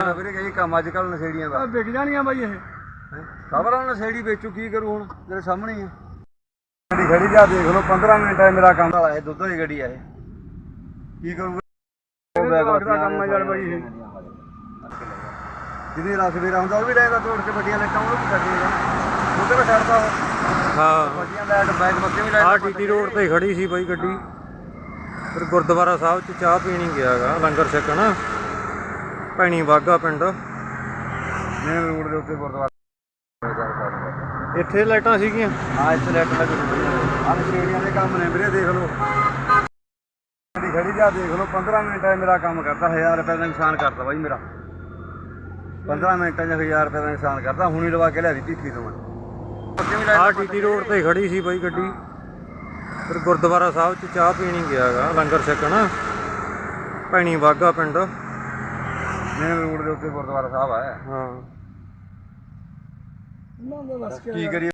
ਵੀਰੇ ਕਹੀ ਕੰਮ ਅੱਜ ਕੱਲ ਨਸ਼ੇੜੀਆਂ ਦਾ। ਆ ਵਿਕ ਜਾਣੀਆਂ ਬਾਈ ਇਹ। ਖਬਰ ਆ ਨਸ਼ੇੜੀ ਵੇਚੂ ਕੀ ਕਰੂ ਹੁਣ? ਤੇਰੇ ਸਾਹਮਣੇ ਹੀ ਆ। ਗੱਡੀ ਖੜੀ ਜਾ ਦੇਖ ਲਓ 15 ਮਿੰਟ ਹੈ ਮੇਰਾ ਕੰਮ। ਵਾਲਾ ਇਹ ਦੁੱਧ ਵਾਲੀ ਗੱਡੀ ਆ ਇਹ। ਕੀ ਕਰੂਗਾ ਇਹਦੇ ਜਵਾਕ ਦਾ ਕੰਮ ਆ ਯਾਰ ਬਾਈ ਇਹ। ਜਿਹਦੀ ਰਸ ਵੀਰਾ ਹੁੰਦਾ ਉਹ ਵੀ ਲੈਂਦਾ ਤੋੜ ਕੇ ਵੱਡੀਆਂ ਲੱਟਾਂ ਉਹ ਵੀ ਛੱਡੇਗਾ ਉਹਦੇ ਵਿੱਚ ਛੱਡਦਾ ਉਹ। ਹਾਂ। ਵੱਡੀਆਂ ਲੈਟ ਬੈਗ ਮੱਕੇ ਵੀ ਲੈਟ ਆਹ ਟੀਟੀ ਰੋਡ ਤੇ ਖੜੀ ਸੀ ਬਾਈ ਗੱਡੀ। ਫਿਰ ਗੁਰਦੁਆਰਾ ਸਾਹਿਬ ਚ ਚਾਹ ਪੀਣੀ ਗਿਆਗਾ ਲੰਗਰ ਛਕਣ। ਭੈਣੀ ਬਾਗਾ ਪਿੰਡ। ਮੇਨ ਰੋਡ ਦੇ ਉੱਤੇ ਗੁਰਦੁਆਰਾ ਇੱਥੇ ਲਾਈਟਾਂ ਸੀਗੀਆਂ? ਹਾਂ ਇੱਥੇ ਲੈਟ ਲੱਗ ਰਹੀ ਆ ਨਸ਼ੇੜੀਆਂ ਦੇ ਕੰਮ ਨੇ ਵੀਰੇ ਦੇਖ ਲਓ। ਗੱਡੀ ਖੜੀ ਜਾ ਦੇਖ ਲਓ। 15 ਮਿੰਟ ਹੈ ਮੇਰਾ ਕੰਮ ਕਰਦਾ 1000 ਰੁਪਏ ਦਾ ਨੁਕਸਾਨ ਕਰਦਾ ਬਾਈ ਮੇਰਾ। 15 ਮਿੰਟਾਂ 'ਚ 1000 ਰੁਪਏ ਦਾ ਨੁਕਸਾਨ ਕਰਦਾ ਹੁਣੀ ਲਵਾ ਕੇ ਲਿਆਦੀ ਟਿੱਠੀ ਤੋਂ ਮੈਂ। ਟੀਟੀ ਰੋਡ ਤੇ ਖੜੀ ਸੀ ਬਾਈ ਗੱਡੀ। ਫਿਰ ਗੁਰਦੁਆਰਾ ਸਾਹਿਬ ਚ ਚਾਹ ਪੀਣੀ ਗਿਆਗਾ ਲੰਗਰ ਛਕਣ। ਭੈਣੀ ਬਾਗਾ ਪਿੰਡ। ਮੇਨ ਰੋਡ ਦੇ ਉੱਤੇ ਗੁਰਦੁਆਰਾ ਸਾਹਿਬ ਹੈ ਹਾਂ। ਉਹਨਾਂ ਦਾ ਕੀ ਕਰੀਏ?